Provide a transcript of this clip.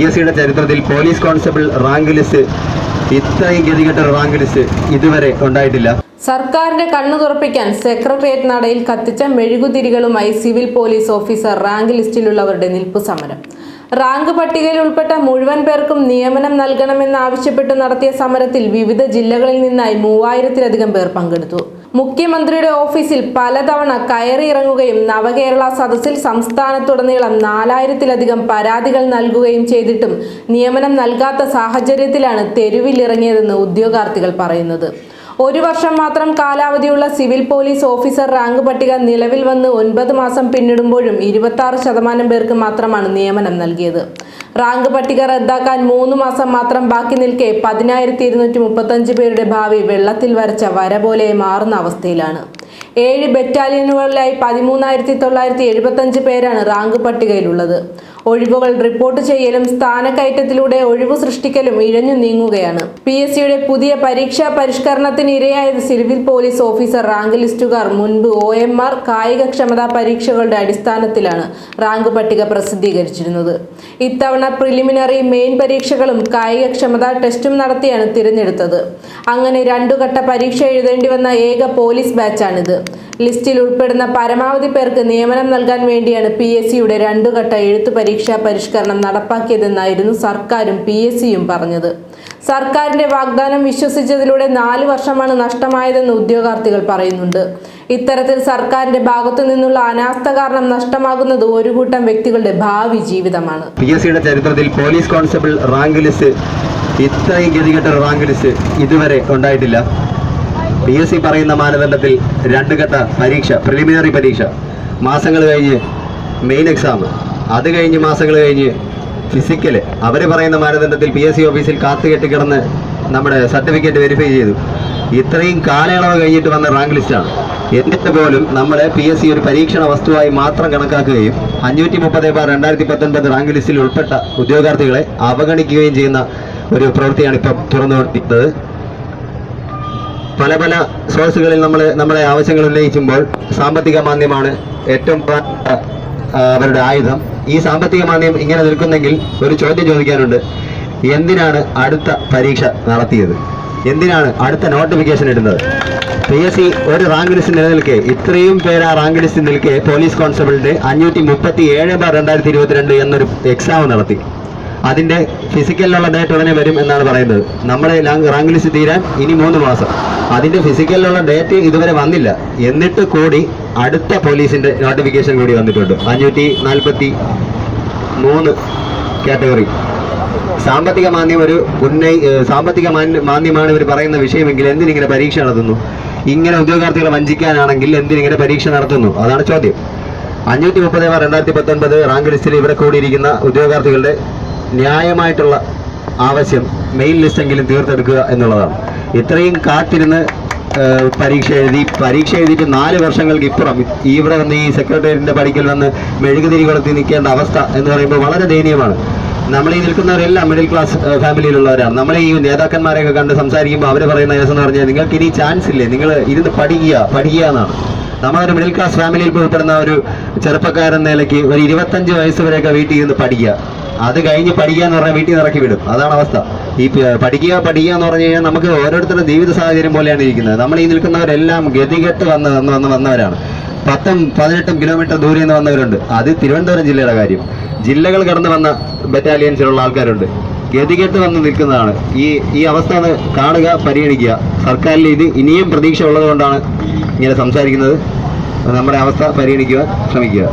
P സിയുടെ ചരിത്രത്തിൽ police constable rank list ഇത്രയും ഗതികെട്ട റാങ്ക് ലിസ്റ്റ് ഇതുവരെ ഉണ്ടായിട്ടില്ല. സർക്കാരിന്റെ കണ്ണു തുറപ്പിക്കാൻ സെക്രട്ടേറിയറ്റ് നടയിൽ കത്തിച്ച മെഴുകുതിരികളുമായി സിവിൽ പോലീസ് ഓഫീസർ റാങ്ക് ലിസ്റ്റിലുള്ളവരുടെ നിൽപ്പ് സമരം. റാങ്ക് പട്ടികയിൽ ഉൾപ്പെട്ട മുഴുവൻ പേർക്കും നിയമനം നൽകണമെന്നാവശ്യപ്പെട്ട് നടത്തിയ സമരത്തിൽ വിവിധ ജില്ലകളിൽ നിന്നായി മൂവായിരത്തിലധികം പേർ പങ്കെടുത്തു. മുഖ്യമന്ത്രിയുടെ ഓഫീസിൽ പലതവണ കയറിയിറങ്ങുകയും നവകേരള സദസ്സിൽ സംസ്ഥാനത്തുടനീളം നാലായിരത്തിലധികം പരാതികൾ നൽകുകയും ചെയ്തിട്ടും നിയമനം നൽകാത്ത സാഹചര്യത്തിലാണ് തെരുവിലിറങ്ങിയതെന്ന് ഉദ്യോഗാർത്ഥികൾ പറയുന്നത്. ഒരു വർഷം മാത്രം കാലാവധിയുള്ള സിവിൽ പോലീസ് ഓഫീസർ റാങ്ക് പട്ടിക നിലവിൽ വന്ന് ഒൻപത് മാസം പിന്നിടുമ്പോഴും ഇരുപത്തി ശതമാനം പേർക്ക് മാത്രമാണ് നിയമനം നൽകിയത്. റാങ്ക് പട്ടിക റദ്ദാക്കാൻ മൂന്ന് മാസം മാത്രം ബാക്കി നിൽക്കെ പതിനായിരത്തി ഇരുന്നൂറ്റി മുപ്പത്തഞ്ച് പേരുടെ ഭാവി വെള്ളത്തിൽ വരച്ച വര പോലെ മാറുന്ന അവസ്ഥയിലാണ്. ഏഴ് ബറ്റാലിയനുകളിലായി പതിമൂന്നായിരത്തി തൊള്ളായിരത്തി എഴുപത്തഞ്ച് പേരാണ് റാങ്ക് പട്ടികയിലുള്ളത്. ഒഴിവുകൾ റിപ്പോർട്ട് ചെയ്യലും സ്ഥാനക്കയറ്റത്തിലൂടെ ഒഴിവ് സൃഷ്ടിക്കലും ഇഴഞ്ഞു നീങ്ങുകയാണ്. പി എസ് സിയുടെ പുതിയ പരീക്ഷാ പരിഷ്കരണത്തിന് ഇരയായത് സിവിൽ പോലീസ് ഓഫീസർ റാങ്ക് ലിസ്റ്റുകാർ മുൻപ് ഒ എം ആർ കായികക്ഷമതാ പരീക്ഷകളുടെ അടിസ്ഥാനത്തിലാണ് റാങ്ക് പട്ടിക പ്രസിദ്ധീകരിച്ചിരുന്നത്. ഇത്തവണ പ്രിലിമിനറി മെയിൻ പരീക്ഷകളും കായികക്ഷമതാ ടെസ്റ്റും നടത്തിയാണ് തിരഞ്ഞെടുത്തത്. അങ്ങനെ രണ്ടു ഘട്ട പരീക്ഷ എഴുതേണ്ടി വന്ന ഏക പോലീസ് ബാച്ചാണിത് ലിസ്റ്റിൽ ഉൾപ്പെടുന്ന പരമാവധി പേർക്ക് നിയമനം നൽകാൻ വേണ്ടിയാണ് പി എസ് സിയുടെ രണ്ടുഘട്ട എഴുത്തു പരീക്ഷാ പരിഷ്കരണം നടപ്പാക്കിയതെന്നായിരുന്നു സർക്കാരും പി എസ് സിയും പറഞ്ഞത്. സർക്കാരിന്റെ വാഗ്ദാനം വിശ്വസിച്ചതിലൂടെ നാല് വർഷമാണ് നഷ്ടമായതെന്ന് ഉദ്യോഗാർത്ഥികൾ പറയുന്നുണ്ട്. ഇത്തരത്തിൽ സർക്കാരിന്റെ ഭാഗത്തു നിന്നുള്ള അനാസ്ഥ കാരണം നഷ്ടമാകുന്നത് ഒരു കൂട്ടം വ്യക്തികളുടെ ഭാവി ജീവിതമാണ്. പി എസ് സിയുടെ ചരിത്രത്തിൽ പോലീസ് കോൺസ്റ്റബിൾ റാങ്ക് ലിസ്റ്റ് ഇത്രയും ഗതികെട്ട റാങ്ക് ലിസ്റ്റ് ഇതുവരെ ഉണ്ടായിട്ടില്ല. പി എസ് സി പറയുന്ന മാനദണ്ഡത്തിൽ രണ്ട് ഘട്ട പരീക്ഷ പ്രിലിമിനറി പരീക്ഷ. മാസങ്ങൾ കഴിഞ്ഞ് മെയിൻ എക്സാം അത് കഴിഞ്ഞ് മാസങ്ങൾ കഴിഞ്ഞ് ഫിസിക്കൽ അവർ പറയുന്ന മാനദണ്ഡത്തിൽ പി എസ് സി ഓഫീസിൽ കാത്തുകെട്ടി കിടന്ന് നമ്മുടെ സർട്ടിഫിക്കറ്റ് വെരിഫൈ ചെയ്തു. ഇത്രയും കാലയളവ് കഴിഞ്ഞിട്ട് വന്ന റാങ്ക് ലിസ്റ്റാണ് എന്നിട്ട് പോലും നമ്മൾ പി എസ് സി ഒരു പരീക്ഷണ വസ്തുവായി മാത്രം കണക്കാക്കുകയും അഞ്ഞൂറ്റി മുപ്പത് ബാർ രണ്ടായിരത്തി പത്തൊൻപത് റാങ്ക് ലിസ്റ്റിൽ ഉൾപ്പെട്ട ഉദ്യോഗാർത്ഥികളെ അവഗണിക്കുകയും ചെയ്യുന്ന ഒരു പ്രവൃത്തിയാണ് ഇപ്പം തുറന്നുകൊണ്ടിരിക്കുന്നത്. പല പല സ്രോതസ്സുകളിൽ നമ്മൾ നമ്മുടെ ആവശ്യങ്ങൾ ഉന്നയിക്കുമ്പോൾ സാമ്പത്തിക മാന്ദ്യമാണ് ഏറ്റവും അവരുടെ ആയുധം. ഈ സാമ്പത്തിക മാന്ദ്യം ഇങ്ങനെ നിൽക്കുന്നെങ്കിൽ ഒരു ചോദ്യം ചോദിക്കാനുണ്ട്. എന്തിനാണ് അടുത്ത പരീക്ഷ നടത്തിയത്? എന്തിനാണ് അടുത്ത നോട്ടിഫിക്കേഷൻ ഇടുന്നത്? പി എസ് സി ഒരു റാങ്ക് ലിസ്റ്റ് നിലനിൽക്കെ. ഇത്രയും പേര് ആ റാങ്ക് ലിസ്റ്റ് നിൽക്കെ. പോലീസ് കോൺസ്റ്റബിളിന്റെ അഞ്ഞൂറ്റി മുപ്പത്തി ഏഴ് ബാർ രണ്ടായിരത്തി ഇരുപത്തിരണ്ട് എന്നൊരു എക്സാം നടത്തി. അതിന്റെ ഫിസിക്കലിലുള്ള ഡേറ്റ് ഉടനെ വരും എന്നാണ് പറയുന്നത്. നമ്മുടെ റാങ്ക് ലിസ്റ്റ് തീരാൻ ഇനി മൂന്ന് മാസം. അതിന്റെ ഫിസിക്കലിലുള്ള ഡേറ്റ് ഇതുവരെ വന്നില്ല. എന്നിട്ട് കൂടി അടുത്ത പോലീസിന്റെ നോട്ടിഫിക്കേഷൻ കൂടി വന്നിട്ടുണ്ട്. അഞ്ഞൂറ്റി നാൽപ്പത്തി മൂന്ന് കാറ്റഗറി സാമ്പത്തിക മാന്യം ഒരു ഉന്നയി സാമ്പത്തിക മാന്യ- മാന്ദ്യമാണ് ഇവർ പറയുന്ന വിഷയമെങ്കിൽ എന്തിനിങ്ങനെ പരീക്ഷ നടത്തുന്നു? ഇങ്ങനെ ഉദ്യോഗാർത്ഥികളെ വഞ്ചിക്കാനാണെങ്കിൽ എന്തിനിങ്ങനെ പരീക്ഷ നടത്തുന്നു? അതാണ് ചോദ്യം. അഞ്ഞൂറ്റി മുപ്പത് രണ്ടായിരത്തി പത്തൊൻപത് റാങ്ക് ലിസ്റ്റിൽ ഇവിടെ കൂടിയിരിക്കുന്ന ഉദ്യോഗാർത്ഥികളുടെ ന്യായമായിട്ടുള്ള ആവശ്യം മെയിൻ ലിസ്റ്റെങ്കിലും തീർത്തെടുക്കുക എന്നുള്ളതാണ്. ഇത്രയും കാത്തിരുന്ന് പരീക്ഷ എഴുതി പരീക്ഷ എഴുതിയിട്ട് നാല് വർഷങ്ങൾക്ക് ഇപ്പുറം ഇവിടെ വന്ന് ഈ സെക്രട്ടേറിയറ്റിന്റെ പടിക്കൽ വന്ന് മെഴുകുതിരി കൊളുത്തി നിൽക്കേണ്ട അവസ്ഥ എന്ന് പറയുമ്പോൾ വളരെ ദയനീയമാണ്. നമ്മൾ ഈ നിൽക്കുന്നവരെല്ലാം മിഡിൽ ക്ലാസ് ഫാമിലിയിലുള്ളവരാണ് നമ്മളെ ഈ നേതാക്കന്മാരെയൊക്കെ കണ്ട് സംസാരിക്കുമ്പോൾ അവർ പറയുന്ന കേസ് എന്ന് പറഞ്ഞാൽ നിങ്ങൾക്ക് ഇനി ചാൻസ് ഇല്ലേ? നിങ്ങൾ ഇരുന്ന് പഠിക്കുക പഠിക്കുക എന്നാണ്. നമ്മളൊരു മിഡിൽ ക്ലാസ് ഫാമിലിയിൽ ഉൾപ്പെടുന്ന ഒരു ചെറുപ്പക്കാരൻ നിലയ്ക്ക് ഒരു ഇരുപത്തഞ്ച് വയസ്സ് വരെയൊക്കെ വീട്ടിൽ ഇരുന്ന് പഠിക്കുക. അത് കഴിഞ്ഞ് പഠിക്കുക എന്ന് പറഞ്ഞാൽ വീട്ടിൽ നിന്ന് ഇറക്കി വിടും. അതാണ് അവസ്ഥ. ഈ പഠിക്കുക പഠിക്കുക എന്ന് പറഞ്ഞു കഴിഞ്ഞാൽ നമുക്ക് ഓരോരുത്തരുടെ ജീവിത സാഹചര്യം പോലെയാണ് ഇരിക്കുന്നത്. നമ്മൾ ഈ നിൽക്കുന്നവരെല്ലാം ഗതികെട്ട് വന്ന് വന്ന് വന്ന് വന്നവരാണ്. പത്തും പതിനെട്ടും കിലോമീറ്റർ ദൂരെ നിന്ന് വന്നവരുണ്ട്. അത് തിരുവനന്തപുരം ജില്ലയുടെ കാര്യം. ജില്ലകൾ കടന്ന് വന്ന ബറ്റാലിയൻസിലുള്ള ആൾക്കാരുണ്ട്. ഗതികെട്ട് വന്ന് നിൽക്കുന്നതാണ്. ഈ ഈ അവസ്ഥ കാണുക പരിഗണിക്കുക. സർക്കാരിൽ ഇത് ഇനിയും പ്രതീക്ഷ ഉള്ളതുകൊണ്ടാണ് ഇങ്ങനെ സംസാരിക്കുന്നത്. നമ്മുടെ അവസ്ഥ പരിഗണിക്കുവാൻ ശ്രമിക്കുക.